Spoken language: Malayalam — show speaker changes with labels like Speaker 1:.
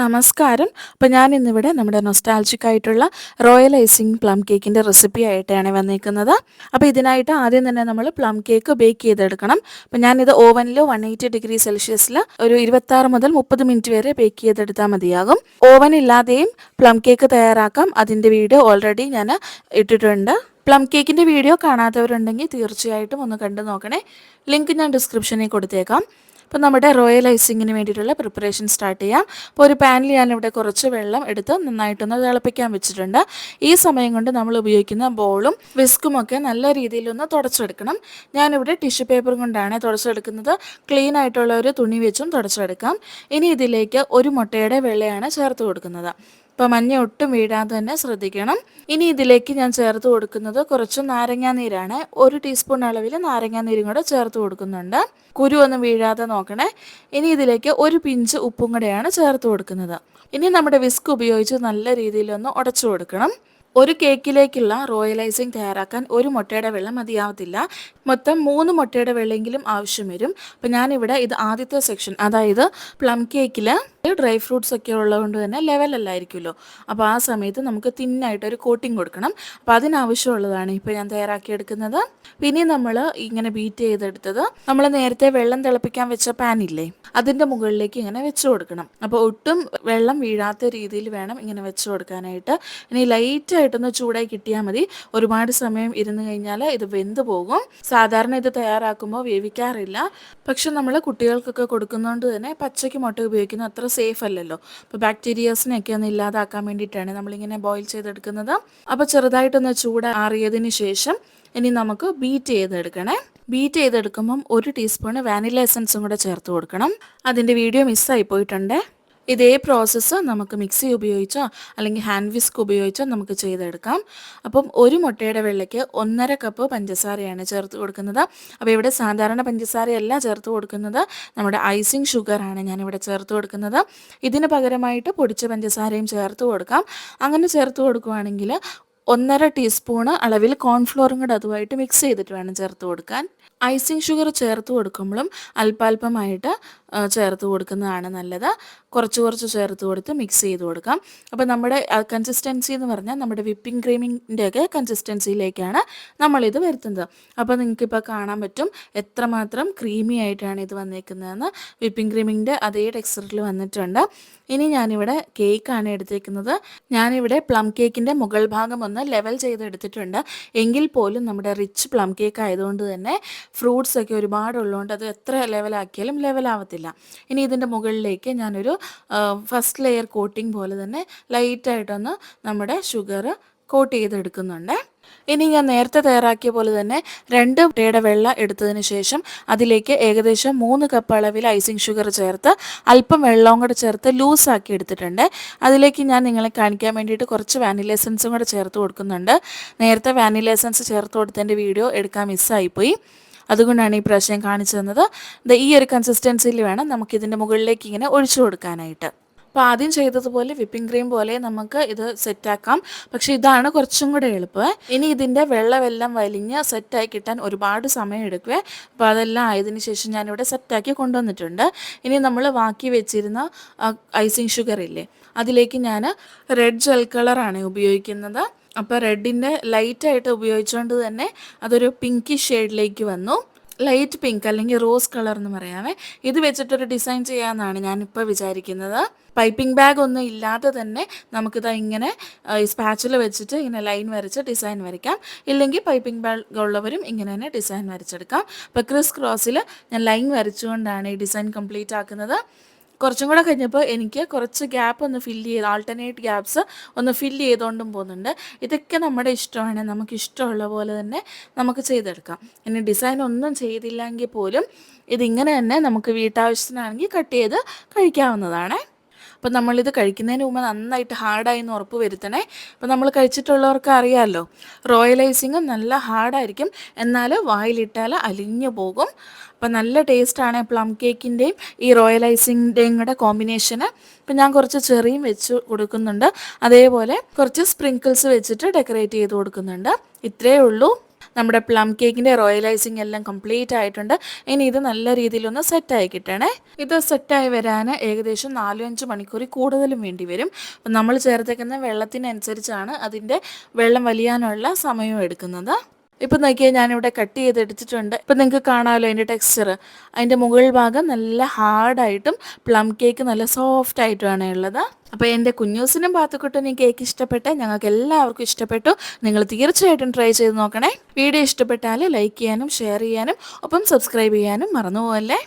Speaker 1: നമസ്കാരം. അപ്പോൾ ഞാൻ ഇന്നിവിടെ നമ്മുടെ നൊസ്റ്റാൾജിക് ആയിട്ടുള്ള റോയൽ ഐസിങ് പ്ലം കേക്കിന്റെ റെസിപ്പി ആയിട്ടാണ് വന്നിരിക്കുന്നത് അപ്പോൾ ഇതിനായിട്ട് ആദ്യം തന്നെ നമ്മൾ പ്ലം കേക്ക് ബേക്ക് ചെയ്തെടുക്കണം. അപ്പോൾ ഞാനിത് ഓവനിൽ വൺ എയ്റ്റി ഡിഗ്രി സെൽഷ്യസിൽ ഒരു ഇരുപത്താറ് മുതൽ മുപ്പത് മിനിറ്റ് വരെ ബേക്ക് ചെയ്തെടുത്താൽ മതിയാകും. ഓവൻ ഇല്ലാതെയും പ്ലം കേക്ക് തയ്യാറാക്കാം. അതിന്റെ വീഡിയോ ഓൾറെഡി ഞാൻ ഇട്ടിട്ടുണ്ട്. പ്ലം കേക്കിന്റെ വീഡിയോ കാണാത്തവരുണ്ടെങ്കിൽ തീർച്ചയായിട്ടും ഒന്ന് കണ്ടു നോക്കണേ. ലിങ്ക് ഞാൻ ഡിസ്ക്രിപ്ഷനിൽ കൊടുത്തേക്കാം. അപ്പോൾ നമ്മുടെ റോയൽ ഐസിങ്ങിന് വേണ്ടിയിട്ടുള്ള പ്രിപ്പറേഷൻ സ്റ്റാർട്ട് ചെയ്യാം. അപ്പോൾ ഒരു പാനിൽ ഞാനിവിടെ കുറച്ച് വെള്ളം എടുത്ത് നന്നായിട്ടൊന്ന് തിളപ്പിക്കാൻ വെച്ചിട്ടുണ്ട്. ഈ സമയം കൊണ്ട് നമ്മൾ ഉപയോഗിക്കുന്ന ബോളും വിസ്കും ഒക്കെ നല്ല രീതിയിലൊന്ന് തുടച്ചെടുക്കണം. ഞാനിവിടെ ടിഷ്യൂ പേപ്പർ കൊണ്ടാണ് തുടച്ചെടുക്കുന്നത്. ക്ലീൻ ആയിട്ടുള്ള ഒരു തുണി വെച്ചും തുടച്ചെടുക്കാം. ഇനി ഇതിലേക്ക് ഒരു മുട്ടയുടെ വെള്ളയാണ് ചേർത്ത് കൊടുക്കുന്നത്. അപ്പോൾ മഞ്ഞ ഒട്ടും വീഴാതെ തന്നെ ശ്രദ്ധിക്കണം. ഇനി ഇതിലേക്ക് ഞാൻ ചേർത്ത് കൊടുക്കുന്നത് കുറച്ച് നാരങ്ങാനീരാണ് ഒരു ടീസ്പൂൺ അളവിൽ നാരങ്ങാനീരും കൂടെ ചേർത്ത് കൊടുക്കുന്നുണ്ട്. കുരു ഒന്നും വീഴാതെ നോക്കണേ. ഇനി ഇതിലേക്ക് ഒരു പിഞ്ച് ഉപ്പും കൂടെയാണ് ചേർത്ത് കൊടുക്കുന്നത്. ഇനി നമ്മുടെ വിസ്ക് ഉപയോഗിച്ച് നല്ല രീതിയിലൊന്ന് ഉടച്ചു കൊടുക്കണം. ഒരു കേക്കിലേക്കുള്ള റോയൽ ഐസിങ് തയ്യാറാക്കാൻ ഒരു മുട്ടയുടെ വെള്ളം മതിയാവത്തില്ല. മൊത്തം മൂന്ന് മുട്ടയുടെ വെള്ളമെങ്കിലും ആവശ്യം വരും. അപ്പം ഞാനിവിടെ ഇത് ആദ്യത്തെ സെക്ഷൻ അതായത് പ്ലം കേക്കിൽ ഡ്രൈ ഫ്രൂട്ട്സ് ഒക്കെ ഉള്ളതുകൊണ്ട് തന്നെ ലെവലല്ലായിരിക്കുമല്ലോ അപ്പോൾ ആ സമയത്ത് നമുക്ക് തിന്നായിട്ട് ഒരു കോട്ടിങ് കൊടുക്കണം. അപ്പോൾ അതിനാവശ്യമുള്ളതാണ് ഇപ്പോൾ ഞാൻ തയ്യാറാക്കിയെടുക്കുന്നത് പിന്നെ നമ്മൾ ഇങ്ങനെ ബീറ്റ് ചെയ്തെടുത്തത് നമ്മൾ നേരത്തെ വെള്ളം തിളപ്പിക്കാൻ വെച്ച പാനില്ലേ അതിന്റെ മുകളിലേക്ക് ഇങ്ങനെ വെച്ച് കൊടുക്കണം. അപ്പോൾ ഒട്ടും വെള്ളം വീഴാത്ത രീതിയിൽ വേണം ഇങ്ങനെ വെച്ച് കൊടുക്കാനായിട്ട്. ഇനി ലൈറ്റായിട്ടൊന്ന് ചൂടായി കിട്ടിയാൽ മതി. ഒരുപാട് സമയം ഇരുന്ന് കഴിഞ്ഞാൽ ഇത് വെന്ത് പോകും. സാധാരണ ഇത് തയ്യാറാക്കുമ്പോൾ വേവിക്കാറില്ല. പക്ഷെ നമ്മൾ കുട്ടികൾക്കൊക്കെ കൊടുക്കുന്നതുകൊണ്ട് തന്നെ പച്ചയ്ക്ക് മുട്ട ഉപയോഗിക്കുന്ന അത്ര സേഫ് അല്ലല്ലോ. അപ്പോൾ ബാക്ടീരിയസിനെയൊക്കെ ഒന്ന് ഇല്ലാതാക്കാൻ വേണ്ടിയിട്ടാണ് നമ്മളിങ്ങനെ ബോയിൽ ചെയ്തെടുക്കുന്നത്. അപ്പോൾ ചെറുതായിട്ടൊന്ന് ചൂട് ആറിയതിന് ശേഷം ഇനി നമുക്ക് ബീറ്റ് ചെയ്തെടുക്കണേ. ബീറ്റ് ചെയ്തെടുക്കുമ്പം ഒരു ടീസ്പൂൺ വാനില എസൻസും കൂടെ ചേർത്ത് കൊടുക്കണം. അതിന്റെ വീഡിയോ മിസ്സായി പോയിട്ടുണ്ട്. ഇതേ പ്രോസസ്സ് നമുക്ക് മിക്സി ഉപയോഗിച്ചോ അല്ലെങ്കിൽ ഹാൻഡ് വിസ്ക് ഉപയോഗിച്ചോ നമുക്ക് ചെയ്തെടുക്കാം. അപ്പം ഒരു മുട്ടയുടെ വെള്ളയ്ക്ക് ഒന്നര കപ്പ് പഞ്ചസാരയാണ് ചേർത്ത് കൊടുക്കുന്നത്. അപ്പോൾ ഇവിടെ സാധാരണ പഞ്ചസാരയല്ല ചേർത്ത് കൊടുക്കുന്നത്. നമ്മുടെ ഐസിങ് ഷുഗറാണ് ഞാനിവിടെ ചേർത്ത് കൊടുക്കുന്നത്. ഇതിന് പകരമായിട്ട് പൊടിച്ച പഞ്ചസാരയും ചേർത്ത് കൊടുക്കാം. അങ്ങനെ ചേർത്ത് കൊടുക്കുകയാണെങ്കിൽ ഒന്നര ടീസ്പൂണ് അളവിൽ കോൺഫ്ലോറും കൂടെ അതുമായിട്ട് മിക്സ് ചെയ്തിട്ട് വേണം ചേർത്ത് കൊടുക്കാൻ. ഐസിങ് ഷുഗർ ചേർത്ത് കൊടുക്കുമ്പോഴും അല്പാൽപമായിട്ട് ചേർത്ത് കൊടുക്കുന്നതാണ് നല്ലത്. കുറച്ച് കുറച്ച് ചേർത്ത് കൊടുത്ത് മിക്സ് ചെയ്ത് കൊടുക്കാം. അപ്പോൾ നമ്മുടെ കൺസിസ്റ്റൻസി എന്ന് പറഞ്ഞാൽ നമ്മുടെ വിപ്പിംഗ് ക്രീമിന്റെയൊക്കെ കൺസിസ്റ്റൻസിയിലേക്കാണ് നമ്മളിത് വരുത്തുന്നത്. അപ്പോൾ നിങ്ങൾക്കിപ്പോൾ കാണാൻ പറ്റും എത്രമാത്രം ക്രീമി ആയിട്ടാണ് ഇത് വന്നേക്കുന്നതെന്ന്. വിപ്പിംഗ് ക്രീമിന്റെ അതേ ടെക്സ്ചറിൽ വന്നിട്ടുണ്ട്. ഇനി ഞാനിവിടെ കേക്കാണ് എടുത്തേക്കുന്നത്. ഞാനിവിടെ പ്ലം കേക്കിന്റെ മുകൾ ഭാഗം ഒന്ന് ലെവൽ ചെയ്തെടുത്തിട്ടുണ്ട്. എങ്കിൽ പോലും നമ്മുടെ റിച്ച് പ്ലം കേക്ക് ആയതുകൊണ്ട് തന്നെ ഫ്രൂട്ട്സ് ഒക്കെ ഒരുപാട് ഉള്ളതുകൊണ്ട് അത് എത്ര ലെവലാക്കിയാലും ലെവലാവത്തില്ല ഇനി ഇതിന്റെ മുകളിലേക്ക് ഞാനൊരു ഫസ്റ്റ് ലെയർ കോട്ടിംഗ് പോലെ തന്നെ ലൈറ്റായിട്ടൊന്ന് നമ്മുടെ ഷുഗർ കോട്ട് ചെയ്തെടുക്കുന്നുണ്ട്. ഇനി ഞാൻ നേരത്തെ തയ്യാറാക്കിയ പോലെ തന്നെ രണ്ട് മുട്ടയുടെ വെള്ള എടുത്തതിന് ശേഷം അതിലേക്ക് ഏകദേശം മൂന്ന് കപ്പ് അളവിൽ ഐസിങ് ഷുഗർ ചേർത്ത് അല്പം വെള്ളവും കൂടെ ചേർത്ത് ലൂസാക്കി എടുത്തിട്ടുണ്ട്. അതിലേക്ക് ഞാൻ നിങ്ങളെ കാണിക്കാൻ വേണ്ടിയിട്ട് കുറച്ച് വാനില എസൻസും കൂടെ ചേർത്ത് കൊടുക്കുന്നുണ്ട്. നേരത്തെ വാനില എസൻസ് ചേർത്ത് കൊടുത്തതിന്റെ വീഡിയോ എടുക്കാൻ മിസ്സായിപ്പോയി അതുകൊണ്ടാണ് ഈ പ്രാവശ്യം കാണിച്ചു തന്നത്. ഈ ഒരു കൺസിസ്റ്റൻസിയിൽ വേണം നമുക്കിതിന്റെ മുകളിലേക്ക് ഇങ്ങനെ ഒഴിച്ചു കൊടുക്കാനായിട്ട്. അപ്പോൾ ആദ്യം ചെയ്തതുപോലെ വിപ്പിംഗ് ക്രീം പോലെ നമുക്ക് ഇത് സെറ്റാക്കാം പക്ഷേ ഇതാണ് കുറച്ചും കൂടെ എളുപ്പം. ഇനി ഇതിന്റെ വെള്ളമെല്ലാം വലിഞ്ഞ് സെറ്റായി കിട്ടാൻ ഒരുപാട് സമയം എടുക്കുക അപ്പോൾ അതെല്ലാം ആയതിനു ശേഷം ഞാനിവിടെ സെറ്റാക്കി കൊണ്ടുവന്നിട്ടുണ്ട്. ഇനി നമ്മൾ ബാക്കി വെച്ചിരുന്ന ഐസിങ് ഷുഗർ ഇല്ലേ അതിലേക്ക് ഞാൻ റെഡ് ജെൽ കളറാണ് ഉപയോഗിക്കുന്നത്. അപ്പോൾ റെഡിന്റെ ലൈറ്റായിട്ട് ഉപയോഗിച്ചുകൊണ്ട് തന്നെ അതൊരു പിങ്കി ഷെയ്ഡിലേക്ക് വന്നു. ലൈറ്റ് പിങ്ക് അല്ലെങ്കിൽ റോസ് കളർ എന്ന് പറയാമേ ഇത് വെച്ചിട്ടൊരു ഡിസൈൻ ചെയ്യാമെന്നാണ് ഞാനിപ്പോൾ വിചാരിക്കുന്നത്. പൈപ്പിംഗ് ബാഗ് ഒന്നും ഇല്ലാതെ തന്നെ നമുക്കിത് ഇങ്ങനെ സ്പാച്ചിൽ വെച്ചിട്ട് ഇങ്ങനെ ലൈൻ വരച്ച് ഡിസൈൻ വരയ്ക്കാം. ഇല്ലെങ്കിൽ പൈപ്പിംഗ് ബാഗ് ഉള്ളവരും ഇങ്ങനെ തന്നെ ഡിസൈൻ വരച്ചെടുക്കാം. അപ്പോൾ ക്രിസ് ക്രോസിൽ ഞാൻ ലൈൻ വരച്ചുകൊണ്ടാണ് ഈ ഡിസൈൻ കംപ്ലീറ്റ് ആക്കുന്നത്. കുറച്ചും കൂടെ കഴിഞ്ഞപ്പോൾ എനിക്ക് കുറച്ച് ഗ്യാപ്പ് ഒന്ന് ഫില്ല് ചെയ്ത് ആൾട്ടർനേറ്റ് ഗ്യാപ്സ് ഒന്ന് ഫില്ല് ചെയ്തുകൊണ്ടും പോകുന്നുണ്ട്. ഇതൊക്കെ നമ്മുടെ ഇഷ്ടമാണ്. നമുക്ക് ഇഷ്ടമുള്ള പോലെ തന്നെ നമുക്ക് ചെയ്തെടുക്കാം. ഇനി ഡിസൈൻ ഒന്നും ചെയ്തില്ലെങ്കിൽ പോലും ഇതിങ്ങനെ തന്നെ നമുക്ക് വീട്ടാവശ്യത്തിനാണെങ്കിൽ കട്ട് ചെയ്ത് കഴിക്കാവുന്നതാണ്. അപ്പം നമ്മളിത് കഴിക്കുന്നതിന് മുമ്പ് നന്നായിട്ട് ഹാർഡായി എന്ന് ഉറപ്പ് വരുത്തണേ. അപ്പം നമ്മൾ കഴിച്ചിട്ടുള്ളവർക്ക് അറിയാമല്ലോ റോയൽ നല്ല ഹാർഡായിരിക്കും. എന്നാൽ വായിലിട്ടാൽ അലിഞ്ഞു പോകും. അപ്പം നല്ല ടേസ്റ്റാണ് പ്ലം കേക്കിന്റെയും ഈ റോയൽ ഐസിന്റെയും കൂടെ കോമ്പിനേഷന്. അപ്പം ഞാൻ കുറച്ച് ചെറിയും വെച്ച് കൊടുക്കുന്നുണ്ട്. അതേപോലെ കുറച്ച് സ്പ്രിങ്കിൾസ് വെച്ചിട്ട് ഡെക്കറേറ്റ് ചെയ്ത് കൊടുക്കുന്നുണ്ട്. ഇത്രയേ ഉള്ളൂ. നമ്മുടെ പ്ലം കേക്കിന്റെ റോയലൈസിങ് എല്ലാം കംപ്ലീറ്റ് ആയിട്ടുണ്ട്. ഇനി ഇത് നല്ല രീതിയിലൊന്ന് സെറ്റായി കിട്ടണേ. ഇത് സെറ്റായി വരാൻ ഏകദേശം നാലും അഞ്ച് മണിക്കൂർ കൂടുതലും വേണ്ടി വരും. നമ്മൾ ചേർത്തേക്കുന്ന വെള്ളത്തിനനുസരിച്ചാണ് അതിന്റെ വെള്ളം വലിയാനുള്ള സമയം എടുക്കുന്നത്. ഇപ്പം നോക്കിയാൽ ഞാനിവിടെ കട്ട് ചെയ്ത് എടുത്തിട്ടുണ്ട്. ഇപ്പം നിങ്ങൾക്ക് കാണാമല്ലോ അതിന്റെ ടെക്സ്ചർ അതിന്റെ മുകൾ ഭാഗം നല്ല ഹാർഡായിട്ടും പ്ലം കേക്ക് നല്ല സോഫ്റ്റ് ആയിട്ടുമാണ് ഉള്ളത്. അപ്പോൾ എന്റെ കുഞ്ഞൂസിനും പാത്തുക്കുട്ടനും കേക്ക് ഇഷ്ടപ്പെട്ടേ. ഞങ്ങൾക്ക് എല്ലാവർക്കും ഇഷ്ടപ്പെട്ടു. നിങ്ങൾ തീർച്ചയായിട്ടും ട്രൈ ചെയ്ത് നോക്കണേ. വീഡിയോ ഇഷ്ടപ്പെട്ടാൽ ലൈക്ക് ചെയ്യാനും ഷെയർ ചെയ്യാനും ഒപ്പം സബ്സ്ക്രൈബ് ചെയ്യാനും മറന്നു പോകല്ലേ